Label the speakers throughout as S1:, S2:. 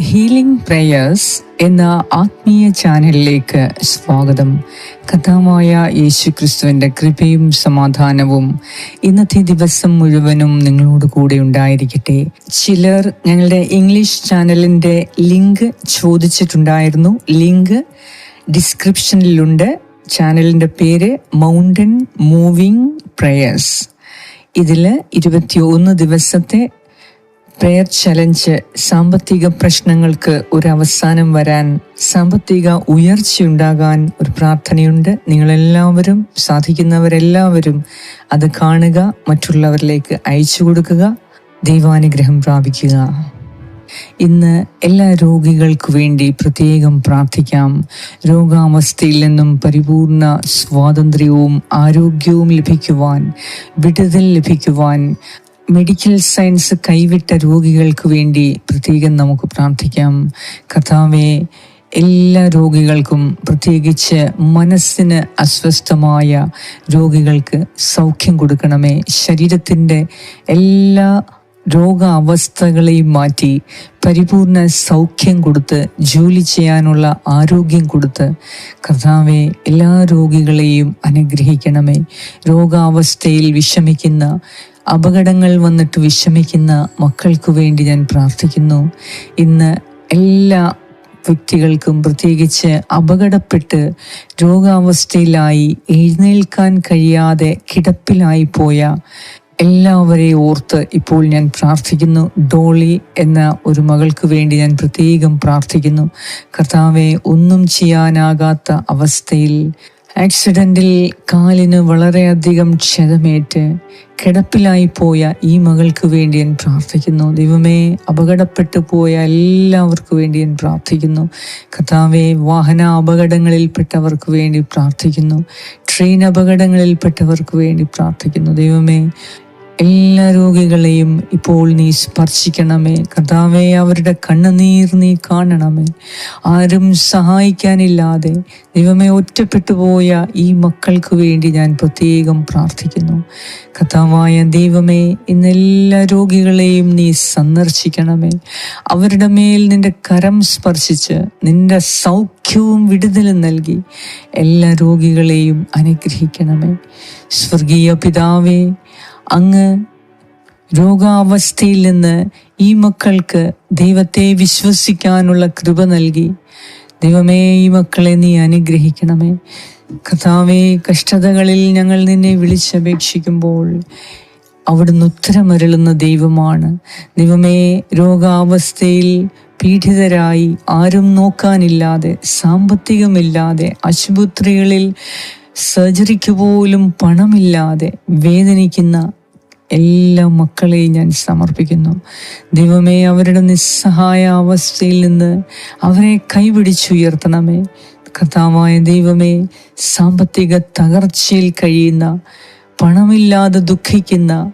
S1: Healing prayers എന്ന ആത്മീയ ചാനലിലേക്ക് സ്വാഗതം. കഥാമായ യേശു ക്രിസ്തുവിന്റെ കൃപയും സമാധാനവും ഇന്നത്തെ ദിവസം മുഴുവനും നിങ്ങളോട് കൂടെ ഉണ്ടായിരിക്കട്ടെ. ചിലർ ഞങ്ങളുടെ ഇംഗ്ലീഷ് ചാനലിന്റെ ലിങ്ക് ചോദിച്ചിട്ടുണ്ടായിരുന്നു. ലിങ്ക് ഡിസ്ക്രിപ്ഷനിലുണ്ട്. ചാനലിന്റെ പേര് മൗണ്ടൻ മൂവിങ് പ്രേയേഴ്സ് ഇതിൽ ഇരുപത്തിയൊന്ന് ദിവസത്തെ പ്രയർ ചലഞ്ച് സാമ്പത്തിക പ്രശ്നങ്ങൾക്ക് ഒരു അവസാനം വരാൻ സാമ്പത്തിക ഉയർച്ചയുണ്ടാകാൻ ഒരു പ്രാർത്ഥനയുണ്ട്. നിങ്ങളെല്ലാവരും സാധിക്കുന്നവരെല്ലാവരും അത് കാണുക മറ്റുള്ളവരിലേക്ക് അയച്ചു കൊടുക്കുക ദൈവാനുഗ്രഹം പ്രാപിക്കുക. ഇന്ന് എല്ലാ രോഗികൾക്ക് വേണ്ടി പ്രത്യേകം പ്രാർത്ഥിക്കാം. രോഗാവസ്ഥയിൽ നിന്നും പരിപൂർണ സ്വാതന്ത്ര്യവും ആരോഗ്യവും ലഭിക്കുവാൻ വിടുതൽ ലഭിക്കുവാൻ മെഡിക്കൽ സയൻസ് കൈവിട്ട രോഗികൾക്ക് വേണ്ടി പ്രത്യേകം നമുക്ക് പ്രാർത്ഥിക്കാം. കഥാവെ എല്ലാ രോഗികൾക്കും പ്രത്യേകിച്ച് മനസ്സിന് അസ്വസ്ഥമായ രോഗികൾക്ക് സൗഖ്യം കൊടുക്കണമേ. ശരീരത്തിന്റെ എല്ലാ രോഗാവസ്ഥകളെയും മാറ്റി പരിപൂർണ സൗഖ്യം കൊടുത്ത് ജോലി ചെയ്യാനുള്ള ആരോഗ്യം കൊടുത്ത് കർത്താവെ എല്ലാ രോഗികളെയും അനുഗ്രഹിക്കണമേ. രോഗാവസ്ഥയിൽ വിഷമിക്കുന്ന അപകടങ്ങൾ വന്നിട്ട് വിഷമിക്കുന്ന മക്കൾക്ക് വേണ്ടി ഞാൻ പ്രാർത്ഥിക്കുന്നു. ഇന്ന് എല്ലാ വ്യക്തികൾക്കും പ്രത്യേകിച്ച് അപകടപ്പെട്ട് രോഗാവസ്ഥയിലായി എഴുന്നേൽക്കാൻ കഴിയാതെ കിടപ്പിലായി പോയ എല്ലാവരെയും ഓർത്ത് ഇപ്പോൾ ഞാൻ പ്രാർത്ഥിക്കുന്നു. ഡോളി എന്ന ഒരു മകൾക്ക് വേണ്ടി ഞാൻ പ്രത്യേകം പ്രാർത്ഥിക്കുന്നു. കർത്താവെ ഒന്നും ചെയ്യാനാകാത്ത അവസ്ഥയിൽ ആക്സിഡന്റിൽ കാലിന് വളരെയധികം ക്ഷതമേറ്റ് കിടപ്പിലായി പോയ ഈ മകൾക്ക് വേണ്ടി ഞാൻ പ്രാർത്ഥിക്കുന്നു. ദൈവമേ അപകടപ്പെട്ടു പോയ എല്ലാവർക്കും വേണ്ടി ഞാൻ പ്രാർത്ഥിക്കുന്നു. കഥാവെ വാഹന അപകടങ്ങളിൽപ്പെട്ടവർക്ക് വേണ്ടി പ്രാർത്ഥിക്കുന്നു. ട്രെയിൻ അപകടങ്ങളിൽപ്പെട്ടവർക്ക് വേണ്ടി പ്രാർത്ഥിക്കുന്നു. ദൈവമേ എല്ലാ രോഗികളെയും ഇപ്പോൾ നീ സ്പർശിക്കണമേ. കർത്താവെ അവരുടെ കണ്ണുനീർ നീ കാണണമേ. ആരും സഹായിക്കാനില്ലാതെ ദൈവമേ ഒറ്റപ്പെട്ടു പോയ ഈ മക്കൾക്ക് വേണ്ടി ഞാൻ പ്രത്യേകം പ്രാർത്ഥിക്കുന്നു. കർത്താവായ ദൈവമേ ഇന്ന് എല്ലാ രോഗികളെയും നീ സന്ദർശിക്കണമേ. അവരുടെ മേൽ നിന്റെ കരം സ്പർശിച്ച് നിന്റെ സൗഖ്യവും വിടുതലും നൽകി എല്ലാ രോഗികളെയും അനുഗ്രഹിക്കണമേ. സ്വർഗീയ പിതാവേ അങ്ങ് രോഗാവസ്ഥയിൽ നിന്ന് ഈ മക്കൾക്ക് ദൈവത്തെ വിശ്വസിക്കാനുള്ള കൃപ നൽകി. ദൈവമേ ഈ മക്കളെ നീ അനുഗ്രഹിക്കണമേ. കഥാവേ കഷ്ടതകളിൽ ഞങ്ങൾ നിന്നെ വിളിച്ചപേക്ഷിക്കുമ്പോൾ അവിടുന്ന് ഉത്തരമരുളുന്ന ദൈവമാണ്. ദൈവമേ രോഗാവസ്ഥയിൽ പീഡിതരായി ആരും നോക്കാനില്ലാതെ സാമ്പത്തികമില്ലാതെ ആശുപത്രികളിൽ സർജറിക്ക് പോലും പണമില്ലാതെ വേദനിക്കുന്ന എല്ലാ മക്കളെയും ഞാൻ സമർപ്പിക്കുന്നു. ദൈവമേ അവരുടെ നിസ്സഹായ അവസ്ഥയിൽ നിന്ന് അവരെ കൈപിടിച്ചുയർത്തണമേ. കർത്താവായ ദൈവമേ സാമ്പത്തിക തകർച്ചയിൽ കഴിയുന്ന പണമില്ലാതെ ദുഃഖിക്കുന്ന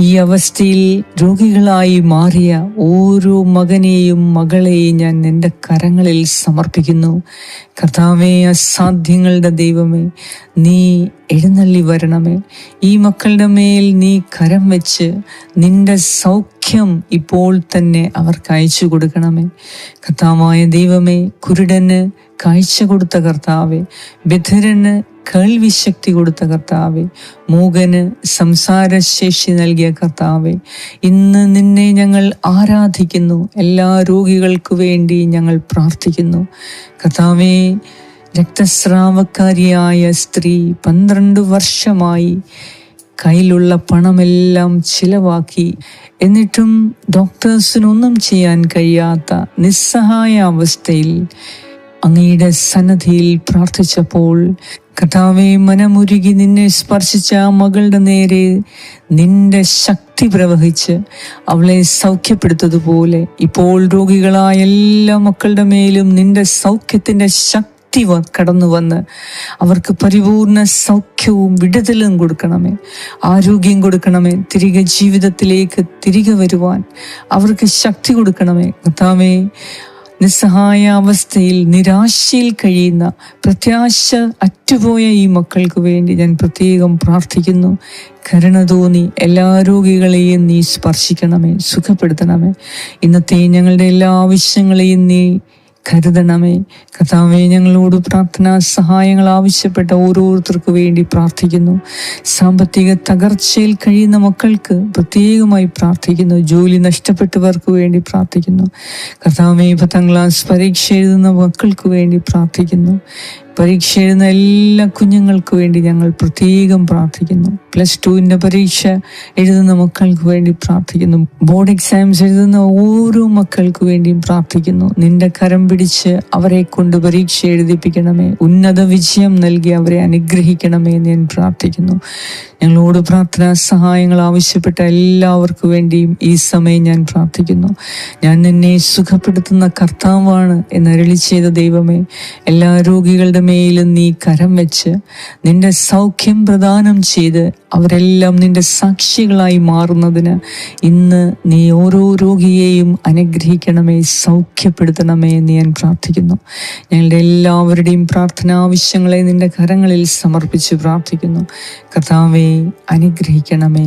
S1: ഈ അവസ്ഥയിൽ രോഗികളായി മാറിയ ഓരോ മകനെയും മകളെയും ഞാൻ എന്റെ കരങ്ങളിൽ സമർപ്പിക്കുന്നു. കർത്താവേ അസാധ്യങ്ങളുടെ ദൈവമേ നീ എഴുന്നള്ളി വരണമേ. ഈ മക്കളുടെ മേൽ നീ കരം വെച്ച് നിന്റെ സൗഖ്യം ഇപ്പോൾ തന്നെ അവർക്ക് അയച്ചു കൊടുക്കണമേ. കർത്താവായ ദൈവമേ കുരുടന് കാഴ്ച കൊടുത്ത കർത്താവെ ബധിരന് കേൾവി ശക്തി കൊടുത്ത കർത്താവെ മൂകന് സംസാരശേഷി നൽകിയ കർത്താവെ ഇന്ന് നിന്നെ ഞങ്ങൾ ആരാധിക്കുന്നു. എല്ലാ രോഗികൾക്ക് വേണ്ടി ഞങ്ങൾ പ്രാർത്ഥിക്കുന്നു. കർത്താവെ രക്തസ്രാവക്കാരിയായ സ്ത്രീ പന്ത്രണ്ട് വർഷമായി കയ്യിലുള്ള പണമെല്ലാം ചിലവാക്കി. എന്നിട്ടും ഡോക്ടേഴ്സിനൊന്നും ചെയ്യാൻ കഴിയാത്ത നിസ്സഹായ അവസ്ഥയിൽ അങ്ങയുടെ സന്നദ്ധിയിൽ പ്രാർത്ഥിച്ചപ്പോൾ കർത്താവെ മനമുരുകി നിന്നെ സ്പർശിച്ച മകളുടെ നേരെ നിന്റെ ശക്തി പ്രവഹിച്ച് അവളെ സൗഖ്യപ്പെടുത്തതുപോലെ ഇപ്പോൾ രോഗികളായ എല്ലാ മക്കളുടെ മേലും നിന്റെ സൗഖ്യത്തിന്റെ ശക്തി കടന്നു വന്ന് അവർക്ക് പരിപൂർണ സൗഖ്യവും വിടുതലും കൊടുക്കണമേ. ആരോഗ്യം കൊടുക്കണമേ. തിരികെ ജീവിതത്തിലേക്ക് തിരികെ വരുവാൻ അവർക്ക് ശക്തി കൊടുക്കണമേ. കർത്താവേ നിസ്സഹായ അവസ്ഥയിൽ നിരാശയിൽ കഴിയുന്ന പ്രത്യാശ അറ്റുപോയ ഈ മക്കൾക്ക് വേണ്ടി ഞാൻ പ്രത്യേകം പ്രാർത്ഥിക്കുന്നു. കരുണ തോന്നി എല്ലാ രോഗികളെയും നീ സ്പർശിക്കണമേ സുഖപ്പെടുത്തണമേ. ഇന്നത്തെ ഞങ്ങളുടെ എല്ലാ ആവശ്യങ്ങളെയും നീ കരുതണമേ. കഥാവേ ഞങ്ങളോട് പ്രാർത്ഥനാ സഹായങ്ങൾ ആവശ്യപ്പെട്ട ഓരോരുത്തർക്കു വേണ്ടി പ്രാർത്ഥിക്കുന്നു. സാമ്പത്തിക തകർച്ചയിൽ കഴിയുന്ന മക്കൾക്ക് പ്രത്യേകമായി പ്രാർത്ഥിക്കുന്നു. ജോലി നഷ്ടപ്പെട്ടവർക്ക് വേണ്ടി പ്രാർത്ഥിക്കുന്നു. കഥാവേ പത്താം ക്ലാസ് പരീക്ഷ എഴുതുന്ന മക്കൾക്ക് വേണ്ടി പ്രാർത്ഥിക്കുന്നു. പരീക്ഷ എഴുതുന്ന എല്ലാ കുഞ്ഞുങ്ങൾക്ക് വേണ്ടി ഞങ്ങൾ പ്രത്യേകം പ്രാർത്ഥിക്കുന്നു. പ്ലസ് ടുവിന്റെ പരീക്ഷ എഴുതുന്ന മക്കൾക്ക് വേണ്ടി പ്രാർത്ഥിക്കുന്നു. ബോർഡ് എക്സാംസ് എഴുതുന്ന ഓരോ മക്കൾക്ക് വേണ്ടിയും പ്രാർത്ഥിക്കുന്നു. നിന്റെ കരം പിടിച്ച് അവരെ കൊണ്ട് പരീക്ഷ എഴുതിപ്പിക്കണമേ. ഉന്നത വിജയം നൽകി അവരെ അനുഗ്രഹിക്കണമേ എന്ന് ഞാൻ പ്രാർത്ഥിക്കുന്നു. ഞങ്ങളോട് പ്രാർത്ഥനാ സഹായങ്ങൾ ആവശ്യപ്പെട്ട എല്ലാവർക്കു വേണ്ടിയും ഈ സമയം ഞാൻ പ്രാർത്ഥിക്കുന്നു. ഞാൻ എന്നെ സുഖപ്പെടുത്തുന്ന കർത്താവാണ് എന്നരളി ചെയ്ത ദൈവമേ എല്ലാ രോഗികളുടെ മേലും നീ കരം വെച്ച് നിന്റെ സൗഖ്യം പ്രദാനം ചെയ്ത് അവരെല്ലാം നിന്റെ സാക്ഷികളായി മാറുന്നതിന് ഇന്ന് നീ ഓരോ രോഗിയെയും അനുഗ്രഹിക്കണമേ സൗഖ്യപ്പെടുത്തണമേ എന്ന് ഞാൻ പ്രാർത്ഥിക്കുന്നു. ഞങ്ങളുടെ എല്ലാവരുടെയും പ്രാർത്ഥന ആവശ്യങ്ങളെ നിന്റെ കരങ്ങളിൽ സമർപ്പിച്ച് പ്രാർത്ഥിക്കുന്നു. കർത്താവെ അനുഗ്രഹിക്കണമേ.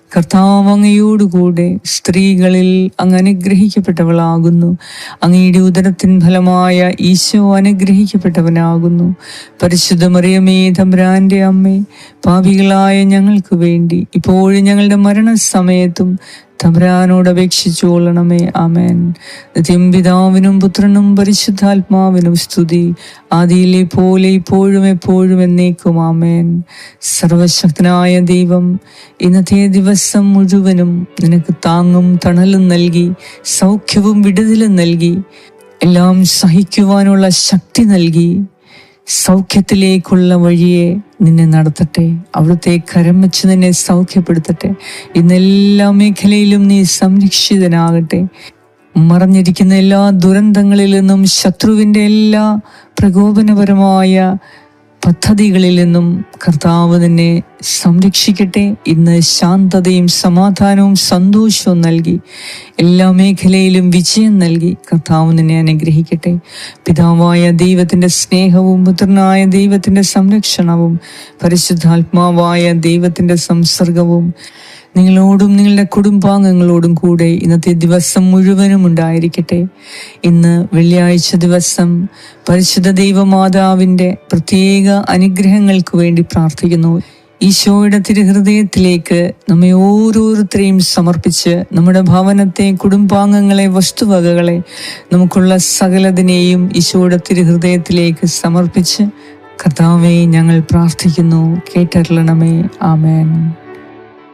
S1: കർത്താവ് അങ്ങയോടുകൂടെ സ്ത്രീകളിൽ അങ്ങ് അനുഗ്രഹിക്കപ്പെട്ടവളാകുന്നു. അങ്ങയുടെ ഉദരത്തിൻ ഫലമായ ഈശോ അനുഗ്രഹിക്കപ്പെട്ടവനാകുന്നു. പരിശുദ്ധ മറിയമേ തമ്പുരാന്റെ അമ്മേ പാപികളായ ഞങ്ങൾക്ക് വേണ്ടി ഇപ്പോഴും ഞങ്ങളുടെ മരണസമയത്തും തമ്പുരാനോട് അപേക്ഷിച്ചു കൊള്ളണമേ. ആമേൻ. നിത്യം പിതാവിനും പുത്രനും പരിശുദ്ധാത്മാവിനും സ്തുതി. ആദിയിലെ പോലെ ഇപ്പോഴും എപ്പോഴും എന്നേക്കും. ആമേൻ. സർവശക്തനായ ദൈവം ഇന്നത്തെ ദിവസം മുഴുവനും നിനക്ക് താങ്ങും തണലും നൽകി സൗഖ്യവും വിടുതലും നൽകി എല്ലാം സഹിക്കുവാനുള്ള ശക്തി നൽകി സൗഖ്യത്തിലേക്കുള്ള വഴിയെ നിന്നെ നടത്തട്ടെ. അവിടുത്തെ കരം വെച്ച് നിന്നെ സൗഖ്യപ്പെടുത്തട്ടെ. ഇന്നെല്ലാ മേഖലയിലും നീ സംരക്ഷിതനാകട്ടെ. മറഞ്ഞിരിക്കുന്ന എല്ലാ ദുരന്തങ്ങളിൽ നിന്നും ശത്രുവിന്റെ എല്ലാ പ്രകോപനപരമായ പദ്ധതികളിൽ നിന്നും കർത്താവ് തന്നെ സംരക്ഷിക്കട്ടെ. ഇന്ന് ശാന്തതയും സമാധാനവും സന്തോഷവും നൽകി. എല്ലാ മേഖലയിലും വിജയം നൽകി. കർത്താവ് തന്നെ അനുഗ്രഹിക്കട്ടെ. പിതാവായ ദൈവത്തിന്റെ സ്നേഹവും പുത്രനായ ദൈവത്തിന്റെ സംരക്ഷണവും പരിശുദ്ധാത്മാവായ ദൈവത്തിന്റെ സംസർഗവും നിങ്ങളോടും നിങ്ങളുടെ കുടുംബാംഗങ്ങളോടും കൂടെ ഇന്നത്തെ ദിവസം മുഴുവനും ഉണ്ടായിരിക്കട്ടെ. ഇന്ന് വെള്ളിയാഴ്ച ദിവസം പരിശുദ്ധ ദൈവമാതാവിന്റെ പ്രത്യേക അനുഗ്രഹങ്ങൾക്ക് വേണ്ടി പ്രാർത്ഥിക്കുന്നു. ഈശോയുടെ തിരുഹൃദയത്തിലേക്ക് നമ്മെ ഓരോരുത്തരെയും സമർപ്പിച്ച് നമ്മുടെ ഭവനത്തെ കുടുംബാംഗങ്ങളെ വസ്തുവകകളെ നമുക്കുള്ള സകലതിനെയും ഈശോയുടെ തിരുഹൃദയത്തിലേക്ക് സമർപ്പിച്ച് കർത്താവെ ഞങ്ങൾ പ്രാർത്ഥിക്കുന്നു. കേട്ടറിയണമേ ആമേൻ.